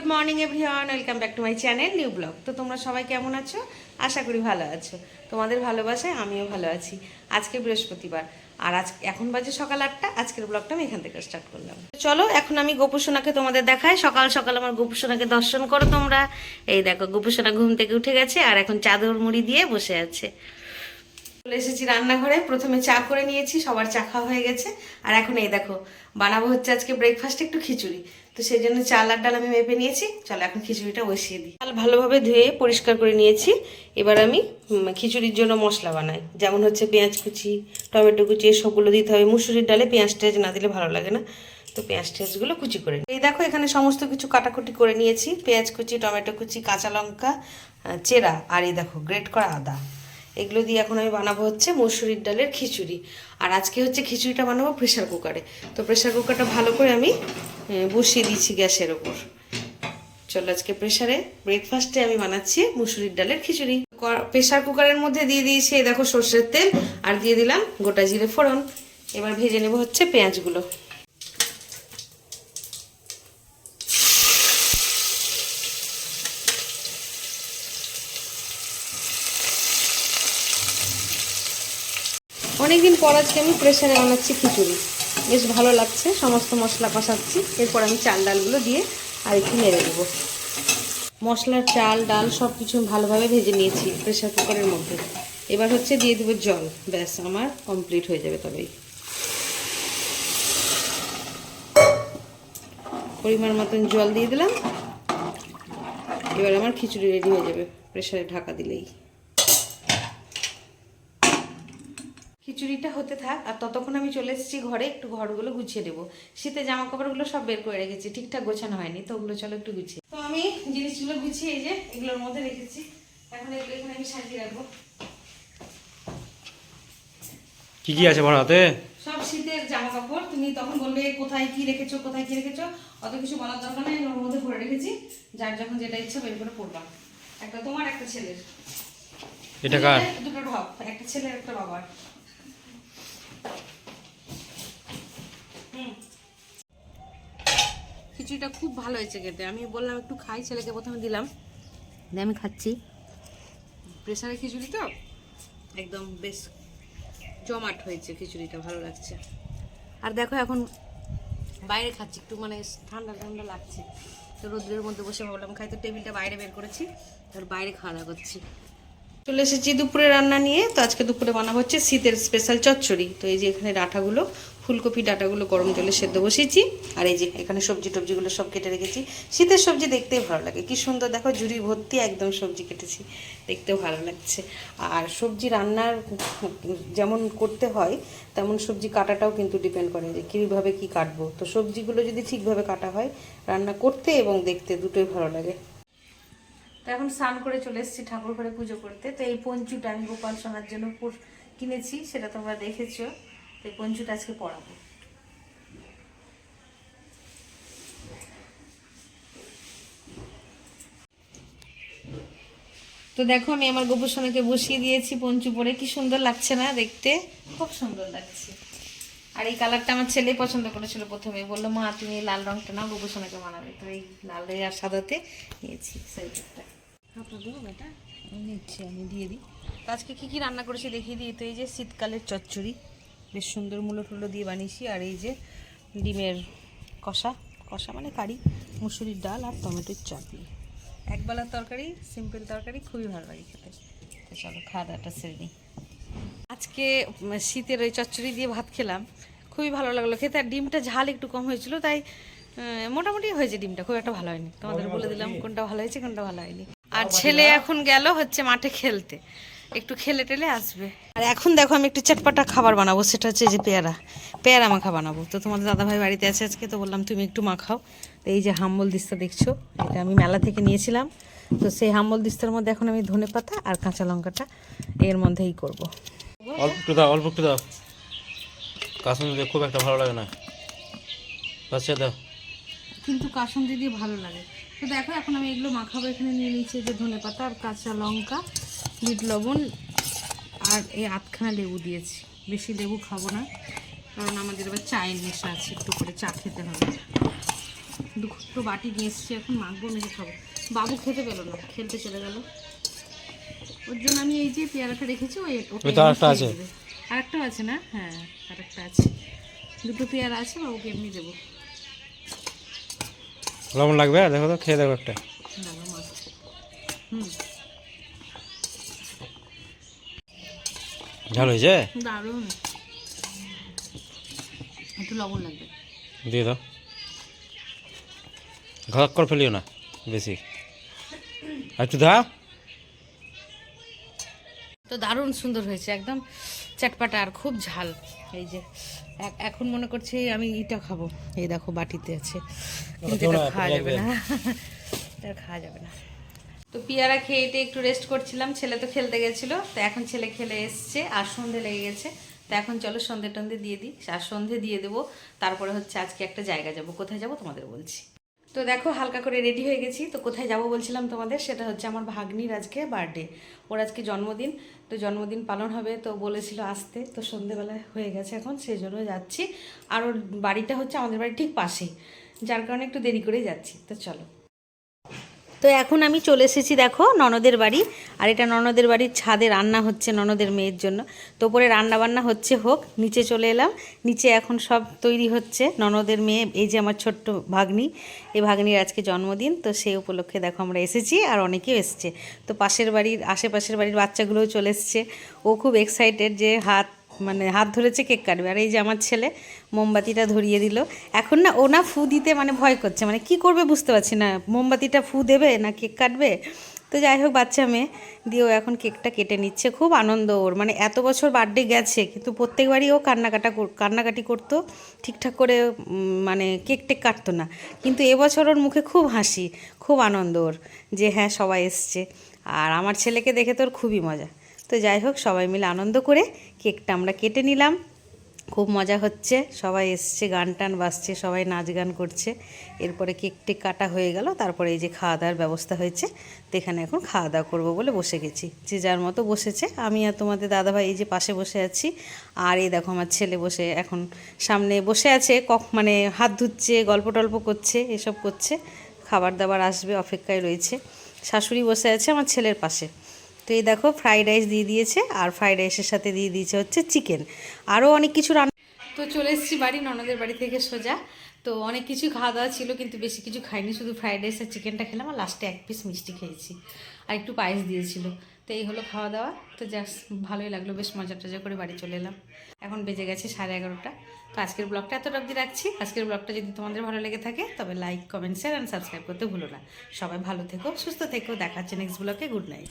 Good morning everyone welcome back to my channel new vlog তো তোমরা সবাই কেমন আছো? আশা করি ভালো আছো। তোমাদের ভালোবাসায় আমিও ভালো আছি। আজকে বৃহস্পতিবার। আর আজ এখন বাজে সকাল আটটা। আজকের ব্লগটা আমি এখান থেকে স্টার্ট করলাম। চলো, এখন আমি গোপুসোনাকে তোমাদের দেখাই। সকাল সকাল আমার গোপুসোনাকে দর্শন করো তোমরা। এই দেখো, গোপুসোনা ঘুম থেকে উঠে গেছে আর এখন চাদর মুড়ি দিয়ে বসে আছে। চলে এসেছি রান্নাঘরে। প্রথমে চা করে নিয়েছি, সবার চা খাওয়া হয়ে গেছে। আর এখন এই দেখো, বানাবো হচ্ছে আজকে ব্রেকফাস্টে একটু খিচুড়ি। তো সেই জন্য চাল আর ডাল আমি মেপে নিয়েছি। চলো এখন খিচুড়িটা বসিয়ে দিই। চাল ভালোভাবে ধুয়ে পরিষ্কার করে নিয়েছি। এবার আমি খিচুড়ির জন্য মশলা বানাই। যেমন হচ্ছে পেঁয়াজ কুচি, টমেটো কুচি, এসবগুলো দিতে হবে। মুসুরির ডালে পেঁয়াজ টেয়াজ না দিলে ভালো লাগে না। তো পেঁয়াজ টেয়াজগুলো কুচি করে এই দেখো, এখানে সমস্ত কিছু কাটাকুটি করে নিয়েছি। পেঁয়াজ কুচি, টমেটো কুচি, কাঁচা লঙ্কা চেরা। আর এই দেখো, গ্রেট করা আদা। এগুলো দিয়ে এখন আমি বানাবো হচ্ছে মসুরির ডালের খিচুড়ি। আর আজকে হচ্ছে খিচুড়িটা বানাবো প্রেশার কুকারে তো প্রেশার কুকারটা ভালো করে আমি বসিয়ে দিচ্ছি গ্যাসের ওপর। চলো আজকে প্রেশারে ব্রেকফাস্টে আমি বানাচ্ছি মুসুরির ডালের খিচুড়ি। প্রেশার কুকারের মধ্যে দিয়ে দিয়েছি দেখো সর্ষের তেল, আর দিয়ে দিলাম গোটা জিরে ফোড়ন। এবার ভেজে নেব হচ্ছে পেঁয়াজগুলো। অনেকদিন পর আজকে আমি প্রেশারে বানাচ্ছি খিচুড়ি। বেশ ভালো লাগছে, সমস্ত মশলা কষাচ্ছি। এরপর আমি চাল ডালগুলো দিয়ে আর একটু নেড়ে দেবো। মশলার চাল, ডাল সব কিছু ভালোভাবে ভেজে নিয়েছি প্রেশার কুকারের মধ্যে। এবার হচ্ছে দিয়ে দেবো জল। ব্যাস, আমার কমপ্লিট হয়ে যাবে তবেই। পরিমাণ মতন জল দিয়ে দিলাম। এবার আমার খিচুড়ি রেডি হয়ে যাবে প্রেশারে ঢাকা দিলেই। খিচুড়িটা হতে থাক আর ততক্ষণ আমি চলে এসেছি ঘরে একটু ঘরগুলো গুছিয়ে দেবো। শীতে জামা কাপড়গুলো সব বের করে রেখেছি ঠিকঠাক গোছানো হয়নি তো ওগুলো চলো একটু গুছিয়ে তো আমি জিনিসগুলো গুছিয়ে এই যে এগুলোর মধ্যে রেখেছি। এখন এগুলো এখানে আমি সাজিয়ে রাখব। কি কি আছে ভাড়াতে সব শীতের জামা কাপড় তুমি তখন বলবে কোথায় কি রেখেছো কোথায় কি রেখেছো? অত কিছু বলার দরকার নেই ওর মধ্যে ভরে রেখেছি। যার যখন যেটা ইচ্ছা বের করে পড়বা একটা তোমার একটা ছেলের। এটা কার? দুটো ঢপ একটা ছেলের একটা বাবার। খিচুড়িটা খুব ভালো হয়েছে খেতে। আমি বললাম, একটু খাই, ছেলেকে প্রথমে দিলাম। দিয়ে আমি খাচ্ছি। প্রেসারে খিচুড়ি তো? একদম বেশ জমাট হয়েছে খিচুড়িটা, ভালো লাগছে। আর দেখো এখন বাইরে খাচ্ছি, একটু মানে ঠান্ডা ঠান্ডা লাগছে। তো রোদ্রের মধ্যে বসে ভাবলাম, খাই। তো টেবিলটা বাইরে বের করেছি আর বাইরে খাওয়া দাওয়া করছি। চলে এসেছি দুপুরে রান্না নিয়ে। তো আজকে দুপুরে বানাবো হচ্ছে শীতের স্পেশাল চচ্চড়ি। তো এই যে এখানে ডাঁটাগুলো, ফুলকপি ডাঁটাগুলো গরম জলে সেদ্ধ বসিয়েছি। আর এই যে এখানে সবজি টবজিগুলো সব কেটে রেখেছি। শীতের সবজি দেখতেই ভালো লাগে। কি সুন্দর, দেখো ঝুড়ি ভর্তি একদম সবজি কেটেছি। দেখতেও ভালো লাগছে। আর সবজি রান্নার যেমন করতে হয়, তেমন সবজি কাটাটাও কিন্তু ডিপেন্ড করে যে কীভাবে কি কাটবো। তো সবজিগুলো যদি ঠিকভাবে কাটা হয়, রান্না করতে এবং দেখতে দুটোই ভালো লাগে। তো এখন স্নান করে চলে এসেছি ঠাকুর ঘরে পুজো করতে। তো এই পঞ্চুটা আমি গোপাল সোনার জন্য কিনেছি, সেটা তোমরা দেখেছ। তো এই পঞ্চুটা আজকে পড়াবো তো দেখো, আমি আমার গোপুর সোনাকে বসিয়ে দিয়েছি পঞ্চু পরে। কি সুন্দর লাগছে না দেখতে? খুব সুন্দর লাগছে। আর এই কালারটা আমার ছেলে পছন্দ করেছিল প্রথমে। বলল মা তুমি এই লাল রংটা নাও সোনাকে বানাবে। তো এই লাল আর সাদাতে নিয়েছি দেবো বেটা নিচ্ছি আমি দিয়ে দিই। তো আজকে কী কী রান্না করেছি দেখিয়ে দিই। তো এই যে শীতকালের চচ্চড়ি বেশ সুন্দর মূলো টুলো দিয়ে বানিয়েছি। আর এই যে ডিমের কষা কষা মানে কারি মুসুরির ডাল আর টমেটোর চাটনি। একবেলার তরকারি সিম্পল তরকারি খুবই ভালো লাগে খেতে। তো চলো খাওয়া দাওয়াটা সেরে নিই। আজকে শীতের ওই চচ্চড়ি দিয়ে ভাত খেলাম। খুবই ভালো লাগল। খেতে আর ডিমটা ঝাল একটু কম হয়েছিল তাই মোটামুটি হয়েছে ডিমটা খুব একটা ভালো হয়নি। তোমাদের বলে দিলাম কোনটা ভালো হয়েছে কোনটা ভালো হয়নি। আর ছেলে এখন গেল হচ্ছে মাঠে খেলতে। একটু খেলে টেলে আসবে। আর এখন দেখো আমি একটু চটপাটা খাবার বানাবো সেটা হচ্ছে যে পেয়ারা। পেয়ারা মাখা বানাবো। তো তোমাদের দাদাভাই বাড়িতে আছে আজকে তো বললাম তুমি একটু মাখাও। তো এই যে হাম্বল দিস্তা দেখছ এটা আমি মেলা থেকে নিয়েছিলাম। তো সেই হাম্বল দিস্তার মধ্যে এখন আমি ধনে পাতা আর কাঁচা লঙ্কাটা এর মধ্যেই করব। অল্প একটু দাও, অল্প একটু দাও। কাসুন্দি খুব একটা ভালো লাগে না। বাচ্চা দাও। কিন্তু কাসুন্দি দিয়ে ভালো লাগে। তো দেখো, এখন আমি এগুলো মাখাবো। এখানে নিয়ে নিয়েছি যে ধনে পাতা আর কাঁচা লঙ্কা, বিট লবণ আর এই আধখানা লেবু দিয়েছি। বেশি লেবু খাব না, কারণ আমাদের এবার চায়ের নেশা আছে, একটু করে চা খেতে হবে। দুটো বাটি নিয়ে এসেছি, এখন মাখবো মেখে খাব। বাবু খেতে পেল না, খেলতে চলে গেল। ওর জন্য আমি এই যে পেয়ারাটা রেখেছি ওই তো আরেকটা আছে। আরেকটা আছে না? হ্যাঁ আরেকটা আছে। দুটো পেয়ারা আছে বাবুকে এমনি দেবো। লবণ লাগবে? দেখো তো খেয়ে দেখো একটা। হুম। ঝাল হয়েছে? দারুণ। একটু লবণ লাগবে। দিয়ে দাও। ঘাক করে ফেলিও না বেশি। আর একটু দাও তো দারুণ সুন্দর হয়েছে একদম চটপাটা আর খুব ঝাল। এই যে এখন মনে করছি আমি ইটা খাব। এই দেখো বাটিতে আছে। কিন্তু এটা খাওয়া যাবে না। এটা খাওয়া যাবে না। তো পিয়ারা খেয়ে টেয়ে একটু রেস্ট করছিলাম ছেলে তো খেলতে গেছিল তো এখন ছেলে খেলে এসছে আর সন্ধে লেগে গেছে। তো এখন চলো সন্ধে টন্ধে দিয়ে দিই আর সন্ধে দিয়ে দেবো তারপরে হচ্ছে আজকে একটা জায়গা যাব কোথায় যাব তোমাদের বলছি। তো দেখো, হালকা করে রেডি হয়ে গেছি। তো কোথায় যাব বলছিলাম তোমাদের? সেটা হচ্ছে আমার ভাগ্নির আজকে বার্থডে ওর আজকে জন্মদিন। তো জন্মদিন পালন হবে, তো বলেছিল আসতে। তো সন্ধেবেলা হয়ে গেছে এখন সেই জন্য যাচ্ছি। আর ওর বাড়িটা হচ্ছে আমাদের বাড়ি ঠিক পাশে যার কারণে একটু দেরি করেই যাচ্ছি। তো চলো। তো এখন আমি চলে এসেছি, দেখো, ননদের বাড়ি। আর এটা ননদের বাড়ির ছাদে রান্না হচ্ছে ননদের মেয়ের জন্য। তো ওপরে রান্নাবান্না হচ্ছে, হোক, নিচে চলে এলাম। নিচে এখন সব তৈরি হচ্ছে ননদের মেয়ে, এই যে আমার ছোট্ট ভাগ্নি। এই ভাগ্নির আজকে জন্মদিন, তো সেই উপলক্ষে দেখো আমরা এসেছি আর অনেকেও এসছে। তো পাশের বাড়ির, আশেপাশের বাড়ির বাচ্চাগুলোও চলে এসছে। ও খুব এক্সাইটেড যে হাত মানে হাত ধরেছে, কেক কাটবে। আর এই যে আমার ছেলে মোমবাতিটা ধরিয়ে দিল। এখন না, ও না ফু দিতে মানে ভয় করছে। মানে কি করবে বুঝতে পারছি না। মোমবাতিটা ফু দেবে না কেক কাটবে? তো যাই হোক, বাচ্চা মেয়ে দিয়ে ও এখন কেকটা কেটে নিচ্ছে। খুব আনন্দ ওর। মানে এত বছর বার্থডে গেছে, কিন্তু প্রত্যেকবারই ও কান্নাকাটা কান্নাকাটি করতো। ঠিকঠাক করে মানে কেক টেক কাটতো না। কিন্তু এবছর ওর মুখে খুব হাসি, খুব আনন্দ ওর যে হ্যাঁ সবাই এসছে। আর আমার ছেলেকে দেখে তোর খুবই মজা। তো যাই হোক, সবাই মিলে আনন্দ করে কেকটা আমরা কেটে নিলাম। খুব মজা হচ্ছে, সবাই এসছে, গান টান বাজছে, সবাই নাচ গান করছে। এরপরে কেক টেক কাটা হয়ে গেল, তারপরে এই যে খাওয়া দাওয়ার ব্যবস্থা হয়েছে। তো এখানে এখন খাওয়া দাওয়া করব বলে বসে গেছি। যে যার মতো বসেছে, আমি আর তোমাদের দাদাভাই এই যে পাশে বসে আছি। আর এই দেখো আমার ছেলে বসে এখন সামনে বসে আছে, কক মানে হাত ধুচ্ছে, গল্প টল্প করছে, এসব করছে। খাবার দাবার আসবে, অপেক্ষায় রয়েছে। শাশুড়ি বসে আছে আমার ছেলের পাশে। তো এই দেখো ফ্রাইড রাইস দিয়ে দিয়েছে, আর ফ্রাইড রাইসের সাথে দিয়ে দিয়েছে হচ্ছে চিকেন আরও অনেক কিছু রান্না তো চলে এসেছি বাড়ি, ননদের বাড়ি থেকে সোজা। তো অনেক কিছু খাওয়া দাওয়া ছিল, কিন্তু বেশি কিছু খাইনি, শুধু ফ্রাইড রাইস আর চিকেনটা খেলাম, আর লাস্টে এক পিস মিষ্টি খেয়েছি। আর একটু পায়েস দিয়েছিল। তো এই হলো খাওয়া দাওয়া। তো জাস্ট ভালোই লাগল, বেশ মজা টজা করে বাড়ি চলে এলাম। এখন বেজে গেছে সাড়ে এগারোটা। তো আজকের ব্লগটা এতটা অবধি রাখছি। আজকের ব্লগটা যদি তোমাদের ভালো লেগে থাকে, তবে like comment share and subscribe করতে ভুলো না। সবাই ভালো থেকো, সুস্থ থেকো দেখাচ্ছে নেক্সট ব্লগে গুড নাইট